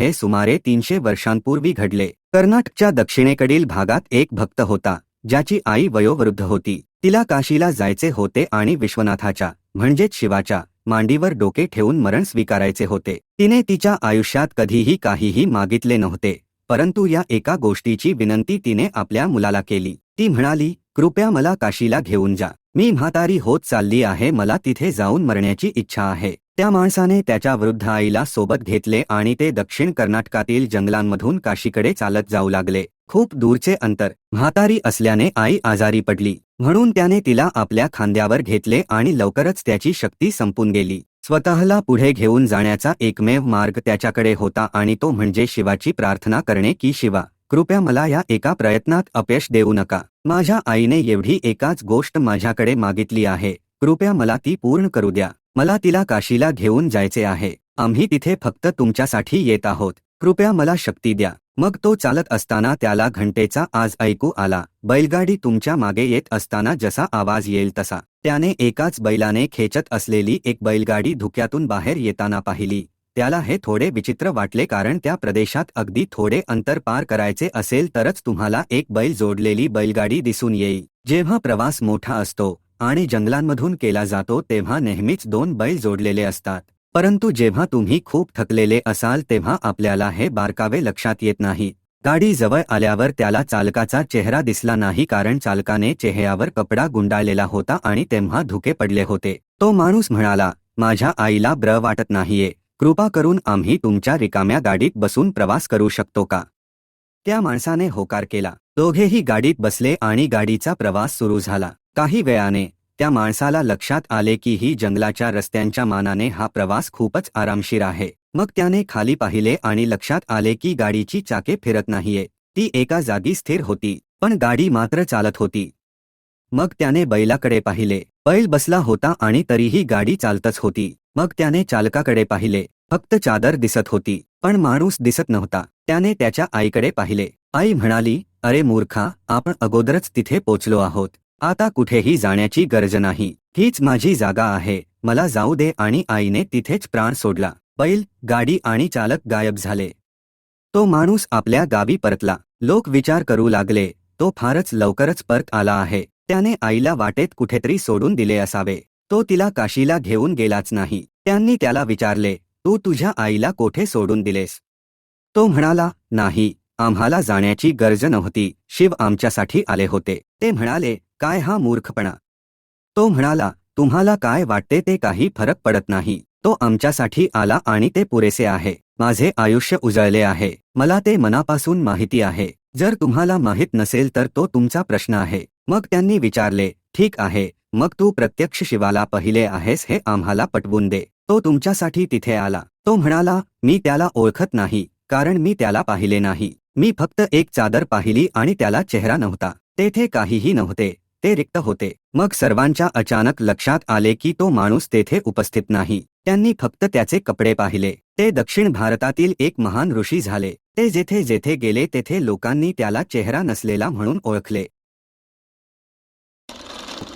हे सुमारे तीनशे वर्षांपूर्वी घडले. कर्नाटकच्या दक्षिणेकडील भागात एक भक्त होता ज्याची आई वयोवृद्ध होती. तिला काशीला जायचे होते आणि विश्वनाथाच्या म्हणजेच शिवाच्या मांडीवर डोके ठेवून मरण स्वीकारायचे होते. तिने तिच्या आयुष्यात कधीही काहीही मागितले नव्हते परंतु या एका गोष्टीची विनंती तिने आपल्या मुलाला केली. ती म्हणाली कृपया मला काशीला घेऊन जा. मी म्हातारी होत चालली आहे मला तिथे जाऊन मरण्याची इच्छा आहे. त्या माणसाने त्याच्या वृद्ध आईला सोबत घेतले आणि ते दक्षिण कर्नाटकातील जंगलांमधून काशीकडे चालत जाऊ लागले. खूप दूरचे अंतर म्हातारी असल्याने आई आजारी पडली. म्हणून त्याने तिला आपल्या खांद्यावर घेतले आणि लवकरच त्याची शक्ती संपून गेली. स्वतःला पुढे घेऊन जाण्याचा एकमेव मार्ग त्याच्याकडे होता आणि तो म्हणजे शिवाची प्रार्थना करणे की शिवा कृपया मला या एका प्रयत्नात अपयश देऊ नका. माझ्या आईने एवढी एकाच गोष्ट माझ्याकडे मागितली आहे. कृपया मला ती पूर्ण करू द्या. मला तिला काशीला घेऊन जायचे आहे. आम्ही तिथे फक्त तुमच्यासाठी येत आहोत. कृपया मला शक्ती द्या. मग तो चालत असताना त्याला घंटेचा आज ऐकू आला. बैलगाडी तुमच्या मागे येत असताना जसा आवाज येईल तसा. त्याने एकाच बैलाने खेचत असलेली एक बैलगाडी धुक्यातून बाहेर येताना पाहिली. त्याला हे थोडे विचित्र वाटले कारण त्या प्रदेशात अगदी थोडे अंतर पार करायचे असेल तरच तुम्हाला एक बैल जोडलेली बैलगाडी दिसून येईल. जेव्हा प्रवास मोठा असतो आणि जंगलांमधून केला जातो तेव्हा नेहमीच दोन बैल जोडलेले असतात. परंतु जेव्हा तुम्ही खूप थकलेले असाल तेव्हा आपल्याला हे बारकावे लक्षात येत नाही. गाडी जवळ आल्यावर त्याला चालकाचा चेहरा दिसला नाही कारण चालकाने चेहऱ्यावर कपडा गुंडाळलेला होता आणि तेव्हा धुके पडले होते. तो माणूस म्हणाला माझ्या आईला ब्र वाटत नाहीये. कृपा करून आम्ही तुमच्या रिकाम्या गाडीत बसून प्रवास करू शकतो का? त्या माणसाने होकार केला. दोघेही गाडीत बसले आणि गाडीचा प्रवास सुरू झाला. काही वेळाने त्या माणसाला लक्षात आले की ही जंगलाच्या रस्त्यांच्या मानाने हा प्रवास खूपच आरामशीर आहे. मग त्याने खाली पाहिले आणि लक्षात आले की गाडीची चाके फिरत नाहीये. ती एका जागी स्थिर होती पण गाडी मात्र चालत होती. मग त्याने बैलाकडे पाहिले. बैल बसला होता आणि तरीही गाडी चालतच होती. मग त्याने चालकाकडे पाहिले. फक्त चादर दिसत होती पण माणूस दिसत नव्हता. त्याने त्याच्या आईकडे पाहिले. आई म्हणाली अरे मूर्खा आपण अगोदरच तिथे पोचलो आहोत. आता कुठेही जाण्याची गरज नाही. हीच माझी जागा आहे. मला जाऊ दे आणि आईने तिथेच प्राण सोडला. बैल गाडी आणि चालक गायब झाले. तो माणूस आपल्या गावी परतला. लोक विचार करू लागले. तो फारच लवकरच परत आला आहे. त्याने आईला वाटेत कुठेतरी सोडून दिले असावे. तो तिला काशीला घेऊन गेलाच नाही. त्यांनी त्याला विचारले तू तुझ्या आईला कोठे सोडून दिलेस? तो म्हणाला नाही. आम्हाला जाण्याची गरज नव्हती. शिव आमच्यासाठी आले होते. ते म्हणाले काय हा मूर्खपणा? तो म्हणाला तुम्हाला काय वाटते ते काही फरक पडत नाही. तो आमच्यासाठी आला आणि ते पुरेसे आहे. माझे आयुष्य उजळले आहे. मला ते मनापासून माहिती आहे. जर तुम्हाला माहीत नसेल तर तो तुमचा प्रश्न आहे. मग त्यांनी विचारले ठीक आहे. मग तू प्रत्यक्ष शिवाला पहिले आहेस हे आम्हाला पटवून दे. तो तुमच्यासाठी तिथे आला. तो म्हणाला मी त्याला ओळखत नाही कारण मी त्याला पाहिले नाही. मी फक्त एक चादर पाहिली आणि त्याला चेहरा नव्हता. तेथे काहीही नव्हते. ते रिक्त होते. मग सर्वांच्या अचानक लक्षात आले की तो माणूस तेथे उपस्थित नाही. त्यांनी फक्त त्याचे कपडे पाहिले. ते दक्षिण भारतातील एक महान ऋषी झाले. ते जेथे जेथे गेले तेथे लोकांनी त्याला चेहरा नसलेला म्हणून ओळखले.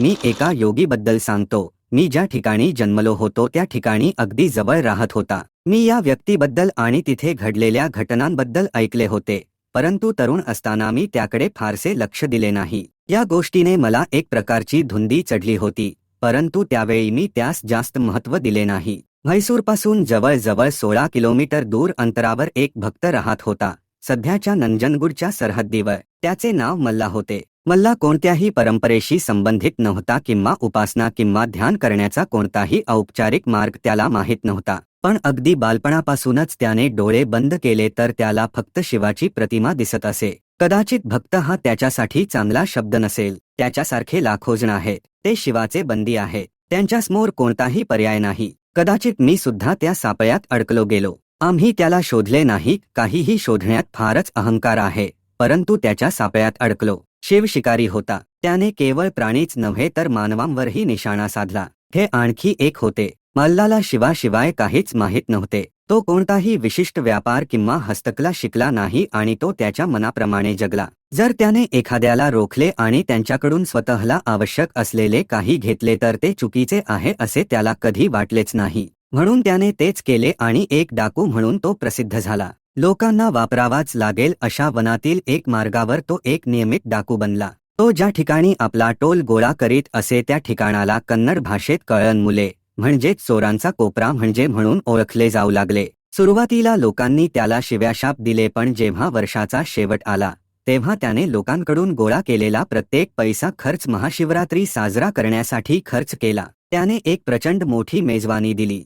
मी एका योगीबद्दल सांगतो. मी ज्या ठिकाणी जन्मलो होतो त्या ठिकाणी अगदी जवळ राहत होता. मी या व्यक्तीबद्दल आणि तिथे घडलेल्या घटनांबद्दल ऐकले होते. परंतु तरुण असताना मी त्याकडे फारसे लक्ष दिले नाही. या गोष्टीने मला एक प्रकारची धुंदी चढली होती परंतु त्यावेळी मी त्यास जास्त महत्त्व दिले नाही. म्हैसूरपासून जवळजवळ सोळा किलोमीटर दूर अंतरावर एक भक्त राहत होता सध्याच्या नंजनगुडच्या सरहद्दीवर. त्याचे नाव मल्ला होते. मल्ला कोणत्याही परंपरेशी संबंधित नव्हता किंवा उपासना किंवा ध्यान करण्याचा कोणताही औपचारिक मार्ग त्याला माहीत नव्हता. पण अगदी बालपणापासूनच त्याने डोळे बंद केले तर त्याला फक्त शिवाची प्रतिमा दिसत असे. कदाचित भक्त हा त्याच्यासाठी चांगला शब्द नसेल. त्याच्यासारखे लाखोजण आहे आहेत. ते शिवाचे बंदी आहे त्यांच्यासमोर कोणताही पर्याय नाही. कदाचित मी सुद्धा त्या सापळ्यात अडकलो गेलो. आम्ही त्याला शोधले नाही. काहीही शोधण्यात फारच अहंकार आहे. परंतु त्याच्या सापळ्यात अडकलो. शिव शिकारी होता. त्याने केवळ प्राणीच नव्हे तर मानवांवरही निशाणा साधला. हे आणखी एक होते. मल्लाला शिवाशिवाय काहीच माहीत नव्हते. तो कोणताही विशिष्ट व्यापार किंवा हस्तकला शिकला नाही आणि तो त्याच्या मनाप्रमाणे जगला. जर त्याने एखाद्याला रोखले आणि त्यांच्याकडून स्वतःला आवश्यक असलेले काही घेतले तर ते चुकीचे आहे असे त्याला कधी वाटलेच नाही. म्हणून त्याने तेच केले आणि एक डाकू म्हणून तो प्रसिद्ध झाला. लोकांना वापरावाच लागेल अशा वनातील एक मार्गावर तो एक नियमित डाकू बनला. तो ज्या ठिकाणी आपला टोल गोळा करीत असे त्या ठिकाणाला कन्नड भाषेत कळण मुले. म्हणजेच चोरांचा कोपरा म्हणजे म्हणून ओळखले जाऊ लागले. सुरुवातीला लोकांनी त्याला शिव्याशाप दिले पण जेव्हा वर्षाचा शेवट आला तेव्हा त्याने लोकांकडून गोळा केलेला प्रत्येक पैसा खर्च महाशिवरात्री साजरा करण्यासाठी खर्च केला. त्याने एक प्रचंड मोठी मेजवानी दिली.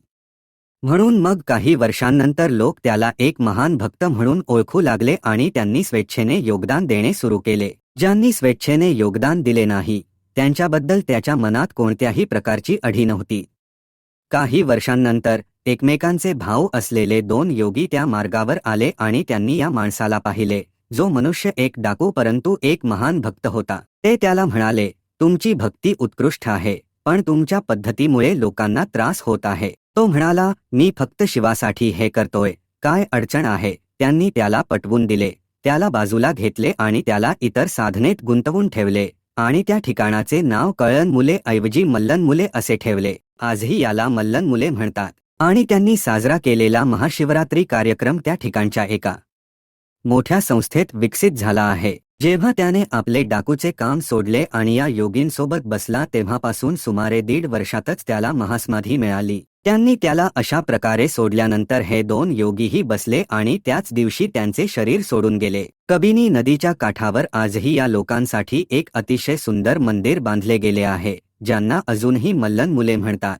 म्हणून मग काही वर्षांनंतर लोक त्याला एक महान भक्त म्हणून ओळखू लागले आणि त्यांनी स्वेच्छेने योगदान देणे सुरू केले. ज्यांनी स्वेच्छेने योगदान दिले नाही त्यांच्याबद्दल त्याच्या मनात कोणत्याही प्रकारची अढी नव्हती. काही वर्षांनंतर एकमेकांचे भाऊ असलेले दोन योगी त्या मार्गावर आले आणि त्यांनी या माणसाला पाहिले जो मनुष्य एक डाकू परंतु एक महान भक्त होता. ते त्याला म्हणाले तुमची भक्ती उत्कृष्ट आहे पण तुमच्या पद्धतीमुळे लोकांना त्रास होत आहे. तो म्हणाला मी फक्त शिवासाठी हे करतोय काय अडचण आहे? त्यांनी त्याला पटवून दिले त्याला बाजूला घेतले आणि त्याला इतर साधनेत गुंतवून ठेवले. आणि त्या ठिकाणाचे नाव कळण मुले ऐवजी मल्लन मुले असे ठेवले. आजही याला मल्लन मुले म्हणतात. आणि त्यांनी साजरा केलेला महाशिवरात्री कार्यक्रम त्या ठिकाणच्या एका मोठ्या संस्थेत विकसित झाला आहे. जेव्हा त्याने आपले डाकूचे काम सोडले आणि या योगींसोबत बसला तेव्हापासून सुमारे दीड वर्षातच त्याला महासमाधी मिळाली. त्यांनी त्याला अशा प्रकारे सोडल्यानंतर हे दोन योगीही बसले आणि त्याच दिवशी त्यांचे शरीर सोडून गेले. कबिनी नदीच्या काठावर आजही या लोकांसाठी एक अतिशय सुंदर मंदिर बांधले गेले आहे ज्यांना अजूनही मल्लन मुले म्हणतात.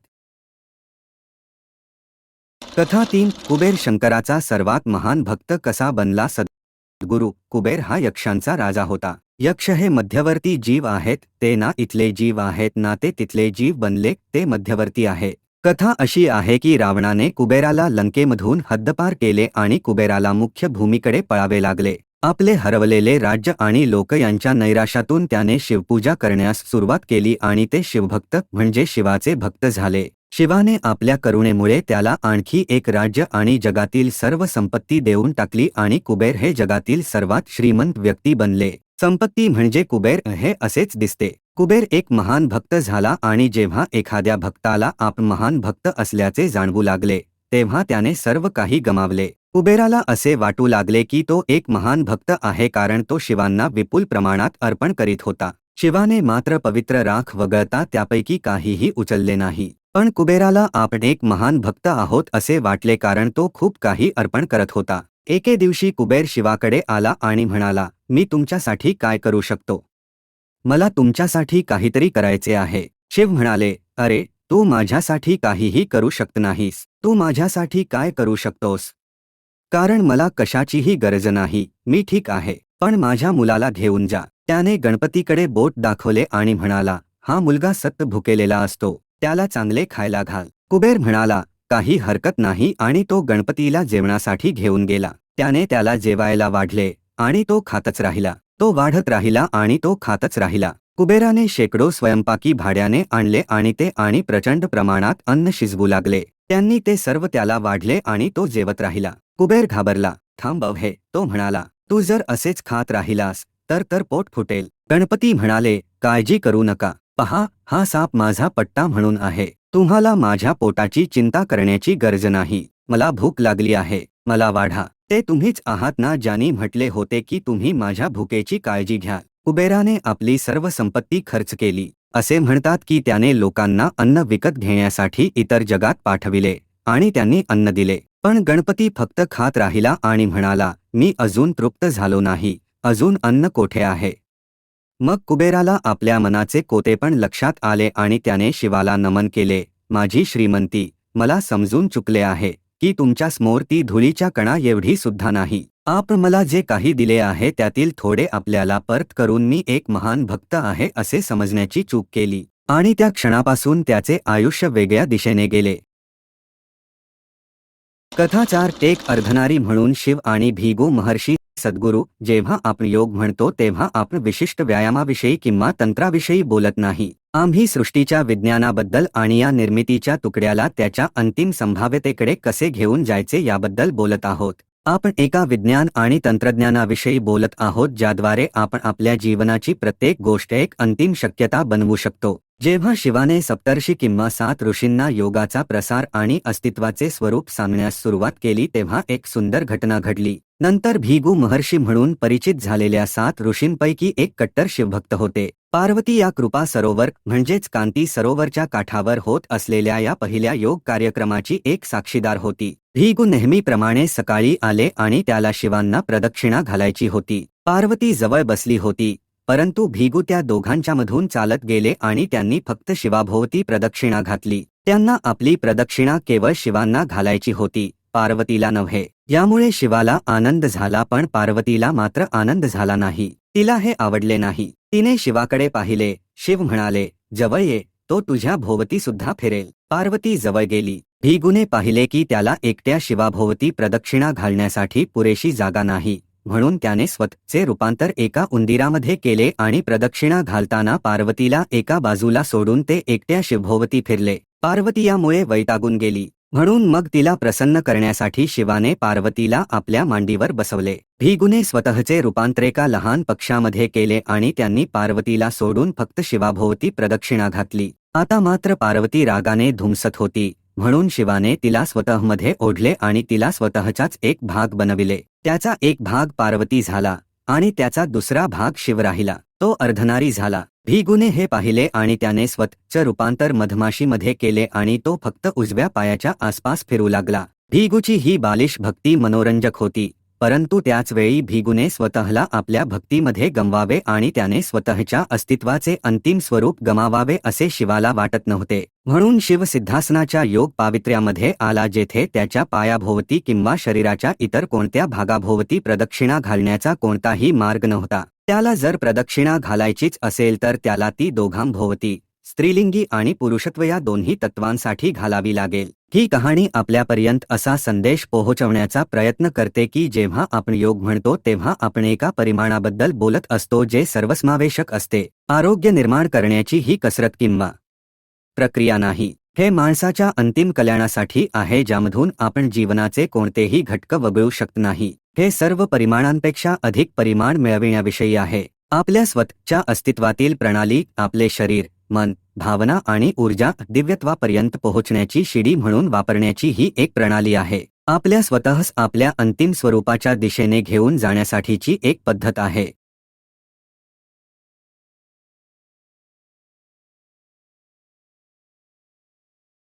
कथा तीन कुबेर शंकराचा सर्वात महान भक्त कसा बनला गुरु कुबेर हा यक्षांचा राजा होता. यक्ष हे मध्यवर्ती जीव आहेत ते ना इथले जीव आहेत ना ते तिथले जीव बनले ते मध्यवर्ती आहे. कथा अशी आहे की रावणाने कुबेराला लंकेमधून हद्दपार केले आणि कुबेराला मुख्य भूमीकडे पळावे लागले. आपले हरवलेले राज्य आणि लोक यांच्या नैराशातून त्याने शिवपूजा करण्यास सुरुवात केली आणि ते शिवभक्त म्हणजे शिवाचे भक्त झाले. शिवाने आपल्या करुणेमुळे त्याला आणखी एक राज्य आणि जगातील सर्व संपत्ती देऊन टाकली आणि कुबेर हे जगातील सर्वात श्रीमंत व्यक्ती बनले. संपत्ती म्हणजे कुबेर हे असेच दिसते. कुबेर एक महान भक्त झाला आणि जेव्हा एखाद्या भक्ताला आप महान भक्त असल्याचे जाणवू लागले तेव्हा त्याने सर्व काही गमावले. कुबेराला असे वाटू लागले की तो एक महान भक्त आहे कारण तो शिवांना विपुल प्रमाणात अर्पण करीत होता. शिवाने मात्र पवित्र राख वगळता त्यापैकी काहीही उचलले नाही. पण कुबेराला आपण एक महान भक्त आहोत असे वाटले कारण तो खूप काही अर्पण करत होता. एके दिवशी कुबेर शिवाकडे आला आणि म्हणाला मी तुमच्यासाठी काय करू शकतो? मला तुमच्यासाठी काहीतरी करायचे आहे. शिव म्हणाले अरे तू माझ्यासाठी काहीही करू शकत नाहीस. तू माझ्यासाठी काय करू शकतोस? कारण मला कशाचीही गरज नाही. मी ठीक आहे. पण माझ्या मुलाला घेऊन जा. त्याने गणपतीकडे बोट दाखवले आणि म्हणाला हा मुलगा सत्त भुकेलेला असतो. त्याला चांगले खायला घाल. कुबेर म्हणाला काही हरकत नाही आणि तो गणपतीला जेवणासाठी घेऊन गेला. त्याने त्याला जेवायला वाढले आणि तो खातच राहिला. तो वाढत राहिला आणि तो खातच राहिला. कुबेराने शेकडो स्वयंपाकी भाड्याने आणले आणि ते आणि प्रचंड प्रमाणात अन्न शिजवू लागले. त्यांनी ते सर्व त्याला वाढले आणि तो जेवत राहिला. कुबेर घाबरला. थांबव हे तो म्हणाला. तू जर असेच खात राहिलास तर तर पोट फुटेल. गणपती म्हणाले काळजी करू नका. पहा हा साप माझा पट्टा म्हणून आहे. तुम्हाला माझ्या पोटाची चिंता करण्याची गरज नाही. मला भूक लागली आहे. मला वाढा. ते तुम्हीच आहात ना ज्यांनी म्हटले होते की तुम्ही माझ्या भुकेची काळजी घ्या. कुबेराने आपली सर्व संपत्ती खर्च केली. असे म्हणतात की त्याने लोकांना अन्न विकत घेण्यासाठी इतर जगात पाठविले आणि त्यांनी अन्न दिले. पण गणपती फक्त खात राहिला आणि म्हणाला मी अजून तृप्त झालो नाही. अजून अन्न कोठे आहे? मग कुबेराला आपल्या मनाचे कोतेपण लक्षात आले आणि त्याने शिवाला नमन केले माझी श्रीमंती मला समजून चुकले आहे की तुमच्यासमोर ती धुळीच्या कणा एवढी सुद्धा नाही. आप मला जे काही दिले आहे त्यातील थोडे आपल्याला परत करून मी एक महान भक्त आहे असे समजण्याची चूक केली आणि त्या क्षणापासून त्याचे आयुष्य वेगळ्या दिशेने गेले. कथाचार टेक अर्धनारी म्हणून शिव आणि भिगू महर्षी सद्गुरू जेव्हा आपण योग म्हणतो तेव्हा आपण विशिष्ट व्यायामाविषयी किंवा तंत्राविषयी बोलत नाही. आम्ही सृष्टीच्या विज्ञानाबद्दल आणि या निर्मितीच्या तुकड्याला त्याच्या अंतिम संभाव्यतेकडे कसे घेऊन जायचे याबद्दल बोलत आहोत. आपण एका विज्ञान आणि तंत्रज्ञानाविषयी बोलत आहोत ज्याद्वारे आपण आपल्या जीवनाची प्रत्येक गोष्ट एक अंतिम शक्यता बनवू शकतो. जेव्हा शिवाने सप्तर्षी किंवा सात ऋषींना योगाचा प्रसार आणि अस्तित्वाचे स्वरूप सांगण्यास सुरुवात केली तेव्हा एक सुंदर घटना घडली. नंतर भीगू महर्षी म्हणून परिचित झालेल्या सात ऋषींपैकी एक कट्टर शिवभक्त होते. पार्वती या कृपा सरोवर म्हणजेच कांती सरोवरच्या काठावर होत असलेल्या या पहिल्या योग कार्यक्रमाची एक साक्षीदार होती. भीगू नेहमीप्रमाणे सकाळी आले आणि त्याला शिवांना प्रदक्षिणा घालायची होती. पार्वती जवळ बसली होती. परंतु भिगू त्या दोघांच्यामधून चालत गेले आणि त्यांनी फक्त शिवाभोवती प्रदक्षिणा घातली. त्यांना आपली प्रदक्षिणा केवळ शिवांना घालायची होती पार्वतीला नव्हे. यामुळे शिवाला आनंद झाला पण पार्वतीला मात्र आनंद झाला नाही. तिला हे आवडले नाही. तिने शिवाकडे पाहिले. शिव म्हणाले जवळ ये तो तुझ्या भोवती सुद्धा फिरेल. पार्वती जवळ गेली. भिगुने पाहिले की त्याला एकट्या शिवाभोवती प्रदक्षिणा घालण्यासाठी पुरेशी जागा नाही. म्हणून त्याने स्वतःचे रूपांतर एका उंदिरामध्ये केले आणि प्रदक्षिणा घालताना पार्वतीला एका बाजूला सोडून ते एकट्या शिवभोवती फिरले. पार्वती यामुळे वैतागून गेली. म्हणून मग तिला प्रसन्न करण्यासाठी शिवाने पार्वतीला आपल्या मांडीवर बसवले. भीगुने स्वतःचे रूपांतर एका लहान पक्षामध्ये केले आणि त्यांनी पार्वतीला सोडून फक्त शिवाभोवती प्रदक्षिणा घातली. आता मात्र पार्वती रागाने धुमसत होती. म्हणून शिवाने तिला स्वतःमध्ये ओढले आणि तिला स्वतःचाच एक भाग बनविले. त्याचा एक भाग पार्वती झाला आणि त्याचा दुसरा भाग शिव राहिला. तो अर्धनारी झाला. भीगुने हे पाहिले आणि त्याने स्वतःचं रूपांतर मधमाशीमध्ये केले आणि तो फक्त उजव्या पायाच्या आसपास फिरू लागला. भिगूची ही बालिश भक्ती मनोरंजक होती. परंतु त्याचवेळी भिगुने स्वतःला आपल्या भक्तीमध्ये गमवावे आणि त्याने स्वतःच्या अस्तित्वाचे अंतिम स्वरूप गमावावे असे शिवाला वाटत नव्हते. म्हणून शिव सिद्धासनाच्या योग पावित्र्यामध्ये आला जेथे त्याच्या पायाभोवती किंवा शरीराच्या इतर कोणत्या भागाभोवती प्रदक्षिणा घालण्याचा कोणताही मार्ग नव्हता. त्याला जर प्रदक्षिणा घालायचीच असेल तर त्याला ती दोघांभोवती स्त्रीलिंगी आणि पुरुषत्व या दोन्ही तत्वांसाठी घालावी लागेल. ही कहाणी आपल्यापर्यंत असा संदेश पोहोचवण्याचा प्रयत्न करते की जेव्हा आपण योग म्हणतो तेव्हा आपण एका परिमाणाबद्दल बोलत असतो जे सर्वसमावेशक असते. आरोग्य निर्माण करण्याची ही कसरत किंवा प्रक्रिया नाही. हे माणसाच्या अंतिम कल्याणासाठी आहे ज्यामधून आपण जीवनाचे कोणतेही घटक वगळू शकत नाही. हे सर्व परिमाणांपेक्षा अधिक परिमाण मिळविण्याविषयी आहे. आपल्या स्वतःच्या अस्तित्वातील प्रणाली आपले शरीर मन भावना आणि ऊर्जा दिव्यत्वापर्यंत पोहोचण्याची शिडी म्हणून वापरण्याची ही एक प्रणाली आहे. आपल्या स्वतःस आपल्या अंतिम स्वरूपाच्या दिशेने घेऊन जाण्यासाठीची एक पद्धत आहे.